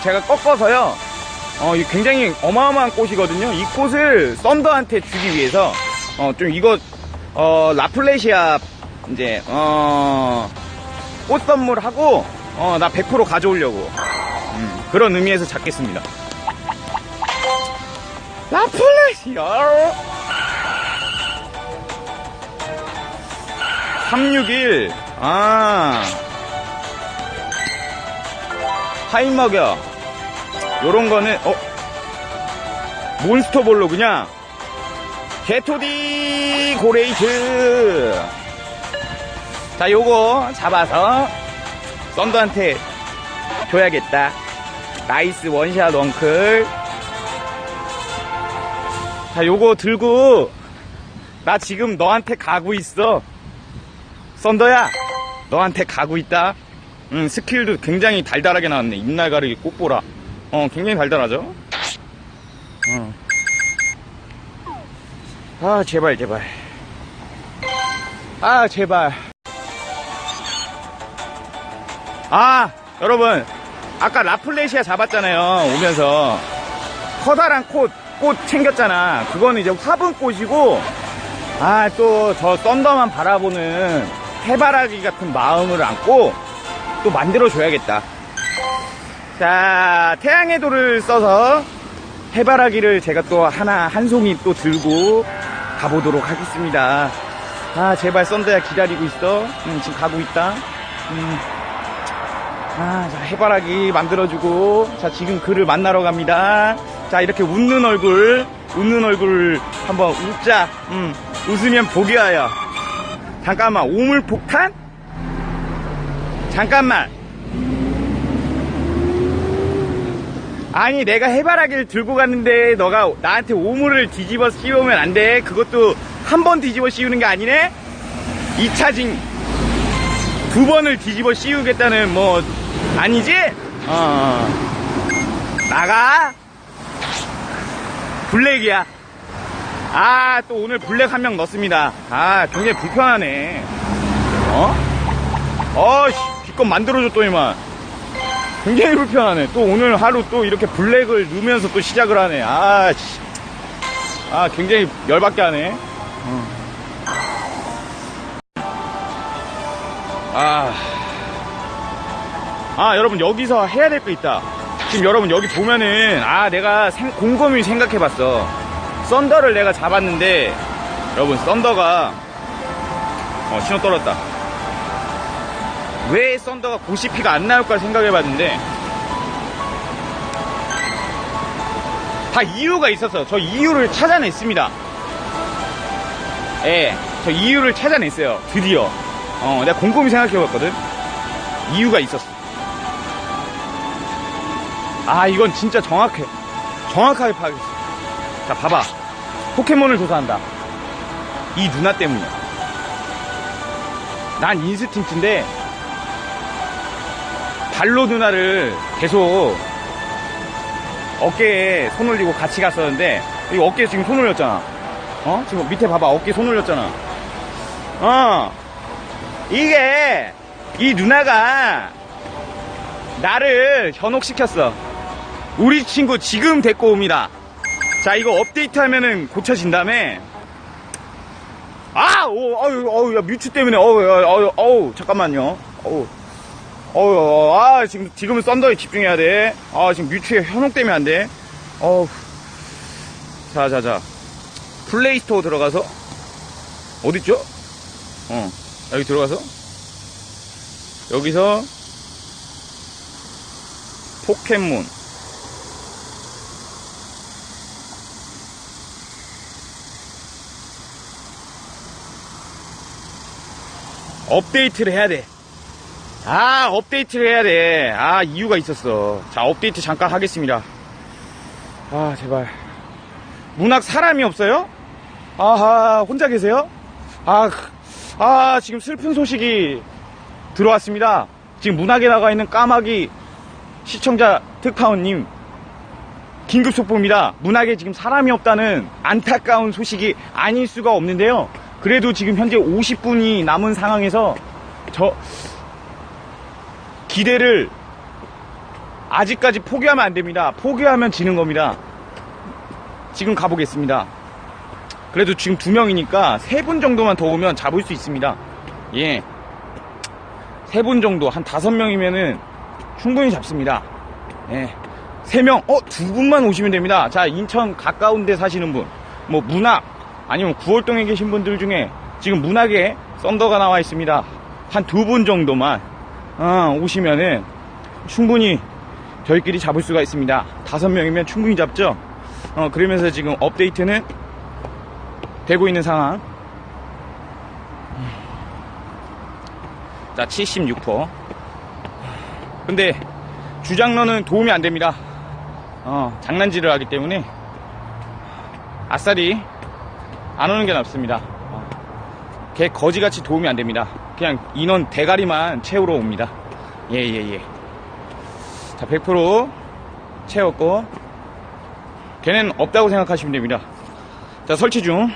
제가 꺾어서요. 어, 이 굉장히 어마어마한 꽃이거든요. 이 꽃을 썬더한테 주기 위해서 어, 좀 이거 어, 라플레시아 이제 어, 꽃 선물하고 어, 나 100% 가져오려고 음, 그런 의미에서 잡겠습니다. 라플레시아 361 아. 하이먹여 요런 거는 어? 몬스터 볼로 그냥. 게토디 고레이트. 자 요거 잡아서 썬더한테 줘야겠다. 나이스 원샷 원클. 자 요거 들고 나 지금 너한테 가고 있어. 썬더야 너한테 가고 있다 음, 스킬도 굉장히 달달하게 나왔네. 입날 가르기 꽃보라. 어, 굉장히 달달하죠? 어. 아, 제발, 제발. 아, 제발. 아, 여러분. 아까 라플레시아 잡았잖아요. 오면서. 커다란 꽃, 꽃 챙겼잖아. 그거는 이제 화분꽃이고, 아, 또 저 썬더만 바라보는 해바라기 같은 마음을 안고, 또 만들어줘야겠다. 자, 태양의 돌을 써서 해바라기를 제가 또 하나, 한 송이 또 들고 가보도록 하겠습니다. 아, 제발 썬더야 기다리고 있어. 음, 지금 가고 있다. 음. 아, 자, 해바라기 만들어주고, 자, 지금 그를 만나러 갑니다. 자, 이렇게 웃는 얼굴, 웃는 얼굴 한번 웃자. 음, 웃으면 와요. 잠깐만, 오물폭탄? 잠깐만. 아니 내가 해바라기를 들고 갔는데 너가 나한테 오물을 뒤집어 씌우면 안 돼. 그것도 한 번 뒤집어 씌우는 게 아니네. 2차징 두 번을 뒤집어 씌우겠다는 뭐 아니지? 어. 나가. 블랙이야. 아, 또 오늘 블랙 한 명 넣습니다. 아, 굉장히 불편하네. 어? 어씨, 기껏 만들어줬더니만. 굉장히 불편하네. 또 오늘 하루 또 이렇게 블랙을 넣으면서 또 시작을 하네. 아, 씨. 아, 굉장히 열받게 하네. 어. 아. 아, 여러분, 여기서 해야 될 거 있다. 지금 여러분, 여기 보면은, 아, 내가 생- 곰곰이 생각해 봤어. 썬더를 내가 잡았는데, 여러분, 썬더가, 어, 신호 떨었다. 왜 썬더가 고시피가 안 나올까 생각해 봤는데 다 이유가 있었어. 저 이유를 찾아냈습니다. 예, 저 이유를 찾아냈어요. 드디어. 어, 내가 곰곰이 생각해 봤거든. 이유가 있었어. 아, 이건 진짜 정확해. 정확하게 파악했어. 자, 봐봐. 포켓몬을 조사한다. 이 누나 때문이야. 난 인스팅트인데 발로 누나를 계속 어깨에 손 올리고 같이 갔었는데 이 어깨에 지금 손 올렸잖아 어? 지금 밑에 봐봐 어깨에 손 올렸잖아 어 이게 이 누나가 나를 현혹시켰어 우리 친구 지금 데리고 옵니다 자 이거 업데이트 하면은 고쳐진다며 아! 오, 어유, 어유, 야, 뮤츠 때문에, 어우, 어유, 어우, 잠깐만요. 어우. 어우, 아, 지금, 지금은 썬더에 집중해야 돼. 아, 지금 뮤츠에 현혹되면 안 돼. 어우. 자, 자, 자. 플레이 스토어 들어가서, 어딨죠? 어, 여기 들어가서, 여기서, 포켓몬. 업데이트를 해야 돼. 아, 업데이트를 해야 돼. 아, 이유가 있었어. 자, 업데이트 잠깐 하겠습니다. 아, 제발. 문학 사람이 없어요? 아하, 혼자 계세요? 아, 아, 지금 슬픈 소식이 들어왔습니다. 지금 문학에 나가 있는 까마귀 시청자 특파원님, 긴급 속보입니다. 문학에 지금 사람이 없다는 안타까운 소식이 아닐 수가 없는데요. 그래도 지금 현재 50분이 남은 상황에서 저 기대를 아직까지 포기하면 안 됩니다. 포기하면 지는 겁니다. 지금 가보겠습니다. 그래도 지금 두 명이니까 세 분 정도만 더 오면 잡을 수 있습니다. 예. 세 분 정도, 한 다섯 명이면은 충분히 잡습니다. 예. 세 명, 어, 두 분만 오시면 됩니다. 자, 인천 가까운 데 사시는 분, 뭐, 문학, 아니면 구월동에 계신 분들 중에 지금 문학에 썬더가 나와 있습니다. 한 두 분 정도만, 어, 오시면은 충분히 저희끼리 잡을 수가 있습니다. 다섯 명이면 충분히 잡죠? 어, 그러면서 지금 업데이트는 되고 있는 상황. 자, 76%. 근데 주장러는 도움이 안 됩니다. 어, 장난질을 하기 때문에 아싸리 안 오는 게 낫습니다. 어, 걔 거지같이 도움이 안 됩니다. 그냥 인원 대가리만 채우러 옵니다. 예, 예, 예. 자, 100% 채웠고, 걔는 없다고 생각하시면 됩니다. 자, 설치 중.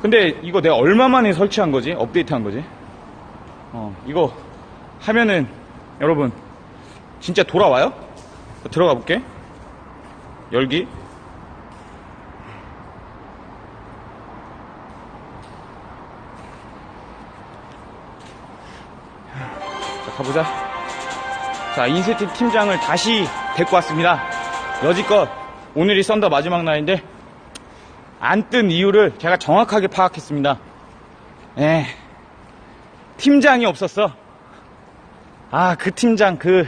근데 이거 내가 얼마 만에 설치한 거지? 업데이트 한 거지? 어, 이거 하면은 여러분 진짜 돌아와요? 들어가 볼게. 열기. 가보자. 자, 인세팅 팀장을 다시 데리고 왔습니다. 여지껏 오늘이 썬더 마지막 날인데 안 뜬 이유를 제가 정확하게 파악했습니다. 예. 팀장이 없었어. 아, 그 팀장, 그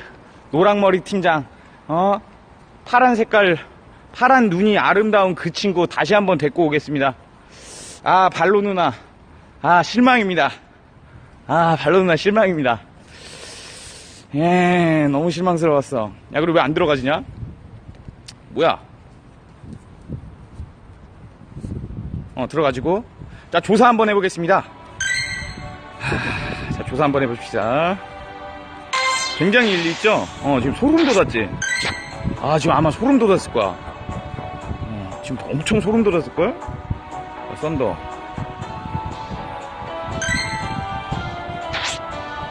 노랑머리 팀장, 어? 파란 색깔, 파란 눈이 아름다운 그 친구 다시 한번 데리고 오겠습니다. 아, 발로 누나. 아, 실망입니다. 아, 발로 누나 실망입니다. 예, 너무 실망스러웠어. 야, 그리고 왜 안 들어가지냐? 뭐야? 어, 들어가지고. 자, 조사 한번 해보겠습니다. 하, 자, 조사 한번 해봅시다. 굉장히 일리 있죠? 어, 지금 소름 돋았지? 아, 지금 아마 소름 돋았을 거야. 어, 지금 엄청 소름 돋았을걸? 어, 썬더.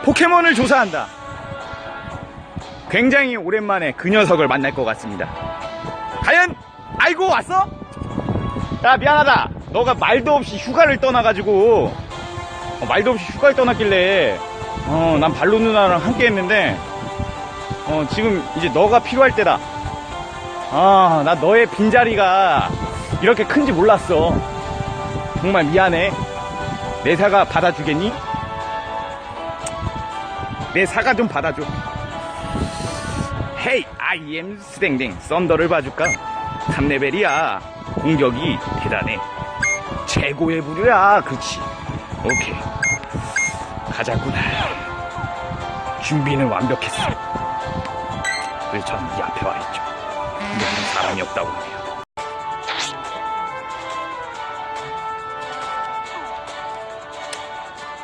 포켓몬을 조사한다. 굉장히 오랜만에 그 녀석을 만날 것 같습니다. 과연 알고 왔어? 야 미안하다. 너가 말도 없이 휴가를 떠나가지고 어, 말도 없이 휴가를 떠났길래 어, 난 발로 누나랑 함께 했는데 어, 지금 이제 너가 필요할 때다. 아, 나 너의 빈자리가 이렇게 큰지 몰랐어. 정말 미안해. 내 사과 받아주겠니? 내 사과 좀 받아줘. 헤이, am 스댕댕. 썬더를 봐줄까? 3레벨이야. 공격이 대단해. 최고의 부류야. 그치. 오케이. 가자꾸나. 준비는 완벽했어. 그래서 전이 앞에 와 있죠. 여기 사람이 없다고 하네요.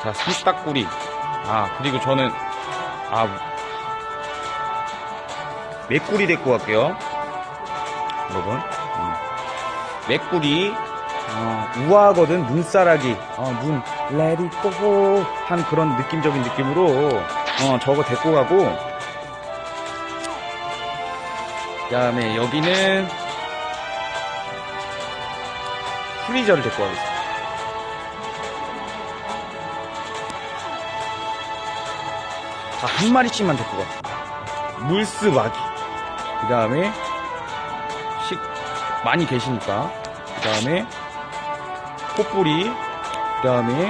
자, 삼딱구리. 아, 그리고 저는, 아, 맥구리 데리고 갈게요. 여러분. 음. 맥구리, 어, 우아하거든, 눈사라기. 어, 눈, it go. 한 그런 느낌적인 느낌으로, 어, 저거 데리고 가고, 그 다음에 여기는, 프리저를 데리고 가겠습니다. 다 한 마리씩만 데리고 가. 물스바기. 그 다음에, 식, 많이 계시니까. 그 다음에, pot뿌리. 그 다음에,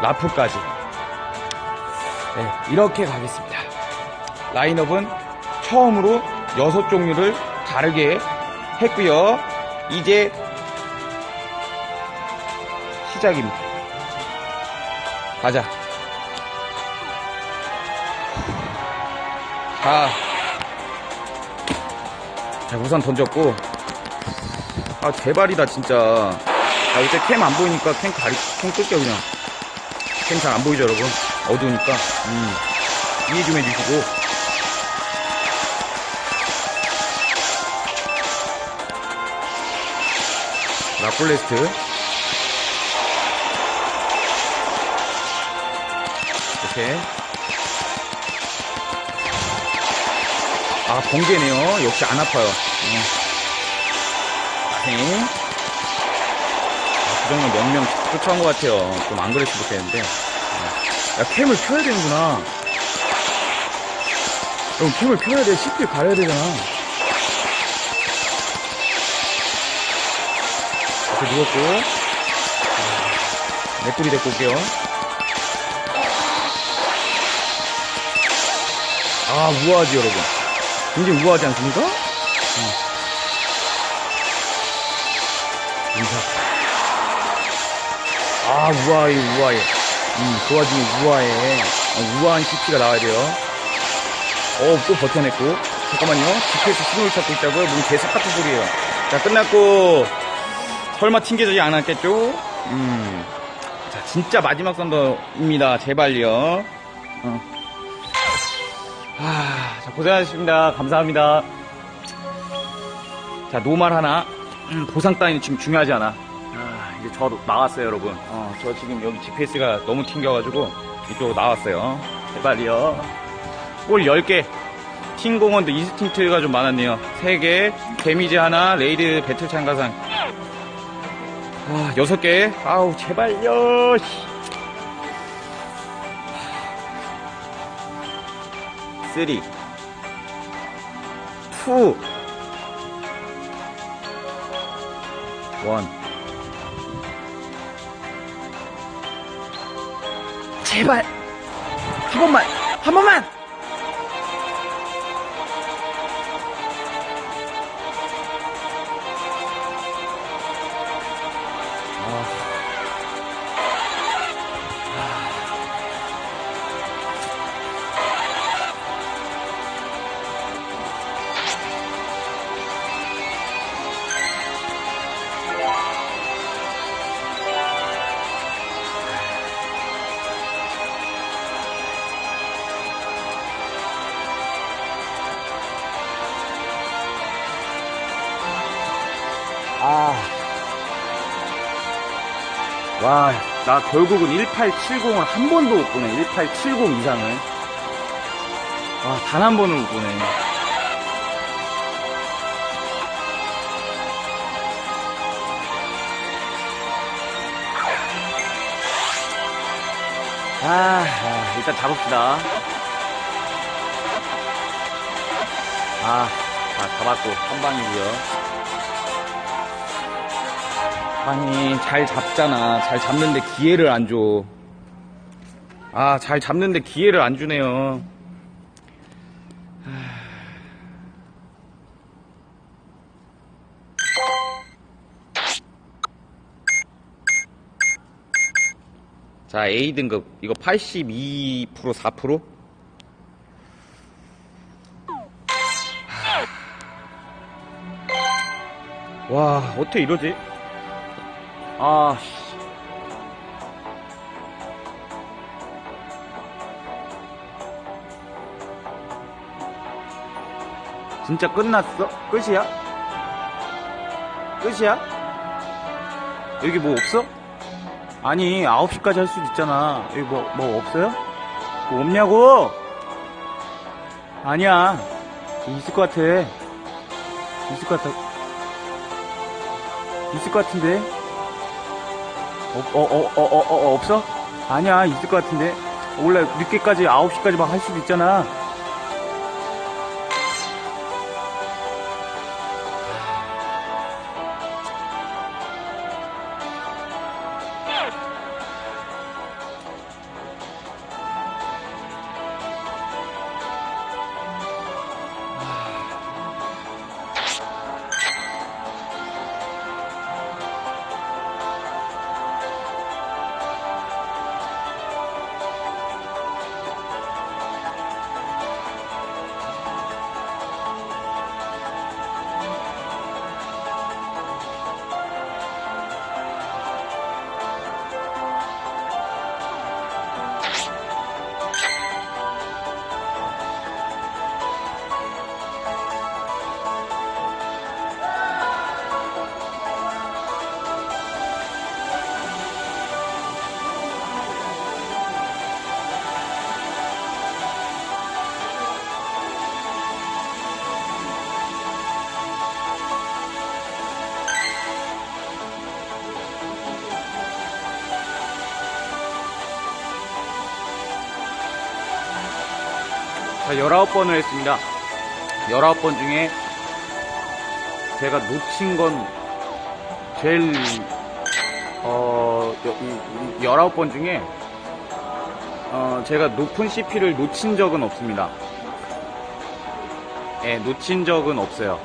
라프까지. 네, 이렇게 가겠습니다. 라인업은 처음으로 여섯 종류를 다르게 했고요. 이제 시작입니다. 가자. 자, 자 우선 던졌고. 아 대발이다 진짜. 아 이제 캠안 보이니까 캠 가리 캠 끌게요 그냥. 캠 잘 안 보이죠 여러분. 어두우니까. 음, 이해 좀 해주시고. 라플레스트 이렇게. 아, 번개네요. 역시 안 아파요. 어. 자생. 아, 그 정도 명령 쫓아온 것 같아요. 좀 안 그랬으면 좋겠는데. 어. 야, 캠을 켜야 되는구나. 형, 캠을 켜야 돼. CPU 가려야 되잖아. 이렇게 누웠고. 맷돌이 데리고 올게요. 아, 우아하지, 여러분. 굉장히 우아하지 않습니까? 응. 인사. 아, 우아해, 우아해. 음, 그 와중에 우아해. 어, 우아한 CP가 나와야 돼요. 어, 또 버텨냈고. 잠깐만요. GPS 신호를 찾고 있다고요? 뭔 개색 같은 소리예요. 자, 끝났고. 설마 튕겨지지 않았겠죠? 음. 자, 진짜 마지막 선더입니다. 제발요. 어. 아, 자, 고생하셨습니다. 감사합니다. 자, 노말 하나. 음, 보상 따위는 지금 중요하지 않아. 아, 이제 저 나왔어요, 여러분. 어, 저 지금 여기 GPS가 너무 튕겨가지고 이쪽으로 나왔어요. 제발요. 골 10개. 팀 공원도 인스팅트가 좀 많았네요. 3개, 데미지 하나, 레이드 배틀 참가상. 아, 6개. 아우, 제발요. 쓰리, 투, 원. 제발 한 번만, 한 번만. 아. 와, 나 결국은 1870을 한 번도 못 보네. 1870 이상을. 와, 단 한 번을 못 보네. 아, 아, 일단 잡읍시다. 아, 자, 잡았고, 한 방이고요. 아니 잘 잡잖아. 잘 잡는데 기회를 안 줘. 아 잘 잡는데 기회를 안 주네요. 자 A 등급. 이거 82% 4%와 어떻게 이러지 아, 씨. 진짜 끝났어? 끝이야? 끝이야? 여기 뭐 없어? 아니, 9시까지 할 수도 있잖아. 여기 뭐, 뭐 없어요? 뭐 없냐고? 아니야. 있을 것 같아. 있을 것 같아. 있을 것 같은데? 어, 어, 어, 어, 어, 어, 없어? 아니야, 있을 것 같은데. 원래 늦게까지 9시까지 막 할 수도 있잖아. 19번을 했습니다. 19번 중에 제가 놓친 건 제일, 어, 여- 이- 이 19번 중에, 어, 제가 높은 CP를 놓친 적은 없습니다. 예, 놓친 적은 없어요.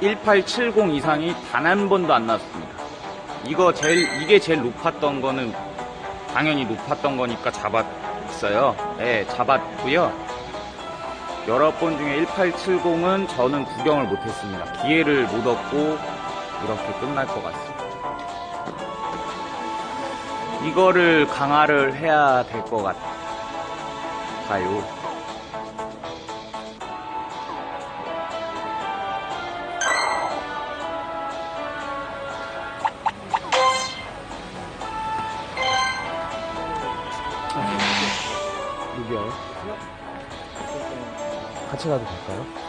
1870 이상이 단 한 번도 안 나왔습니다. 이거 제일, 이게 제일 높았던 거는 당연히 높았던 거니까 잡았어요. 예, 잡았고요. 여러 번 중에 1870은 저는 구경을 못했습니다. 기회를 못 얻고 이렇게 끝날 것 같습니다. 이거를 강화를 해야 될 것 같아요. 같이 가도 될까요?